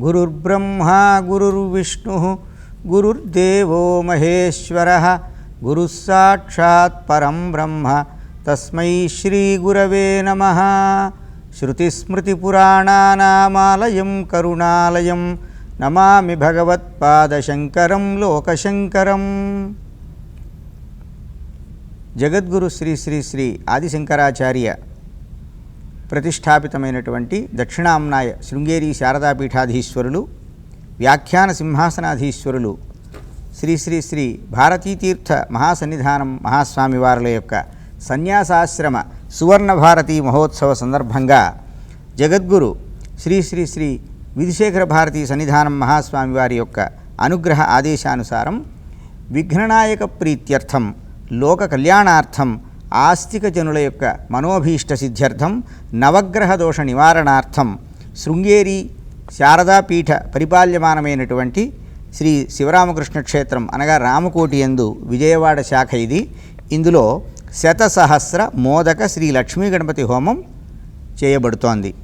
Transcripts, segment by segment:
గురుర్బ్రహ్మా గురుర్విష్ణు గురుర్దేవో మహేశ్వర గురుస్సాక్షాత్ పరం బ్రహ్మ తస్మై శ్రీగురవే నమ. శృతిస్మృతిపురాణానామాలయం కరుణాలయం నమామి భగవత్పాదశంకరం లోకశంకరం. జగద్గురు శ్రీ శ్రీ శ్రీ ఆదిశంకరాచార్య ప్రతిష్టాపితమైనటువంటి దక్షిణాంనాయ శృంగేరి శారదాపీఠాధీశ్వరులు వ్యాఖ్యాన సింహాసనాధీశ్వరులు శ్రీ శ్రీ శ్రీ భారతీతీర్థ మహాసన్నిధానం మహాస్వామి వారుల యొక్క సన్యాసాశ్రమ సువర్ణ భారతీ మహోత్సవ సందర్భంగా జగద్గురు శ్రీ శ్రీ శ్రీ విధుశేఖర భారతీ సన్నిధానం మహాస్వామి వారి యొక్క అనుగ్రహ ఆదేశానుసారం విఘ్ననాయక ప్రీత్యర్థం లోక కళ్యాణార్థం ఆస్తిక జనుల యొక్క మనోభీష్ట సిద్ధ్యర్థం నవగ్రహ దోష నివారణార్థం శృంగేరి శారదాపీఠ పరిపాల్యమానమైనటువంటి శ్రీ శివరామకృష్ణ క్షేత్రం అనగా రామకోటి ఎందు విజయవాడ శాఖ ఇది. ఇందులో శతసహస్ర మోదక శ్రీ లక్ష్మీ గణపతి హోమం చేయబడుతోంది.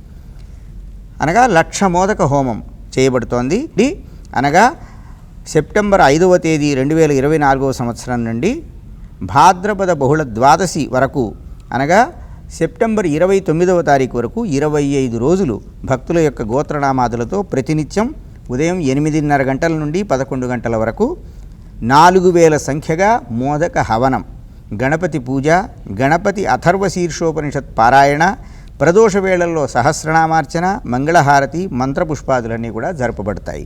అనగా లక్ష మోదక హోమం చేయబడుతోంది. అనగా సెప్టెంబర్ ఐదవ తేదీ రెండు వేల ఇరవై నాలుగవ సంవత్సరం నుండి భాద్రపద బహుళ ద్వాదశి వరకు అనగా సెప్టెంబర్ ఇరవై తొమ్మిదవ తారీఖు వరకు ఇరవై ఐదు రోజులు భక్తుల యొక్క గోత్రనామాదులతో ప్రతినిత్యం ఉదయం ఎనిమిదిన్నర గంటల నుండి పదకొండు గంటల వరకు నాలుగు వేల సంఖ్యగా మోదక హవనం గణపతి పూజ గణపతి అథర్వ శీర్షోపనిషత్ పారాయణ ప్రదోష వేళల్లో సహస్రనామార్చన మంగళహారతి మంత్రపుష్పాదులన్నీ కూడా జరపబడతాయి.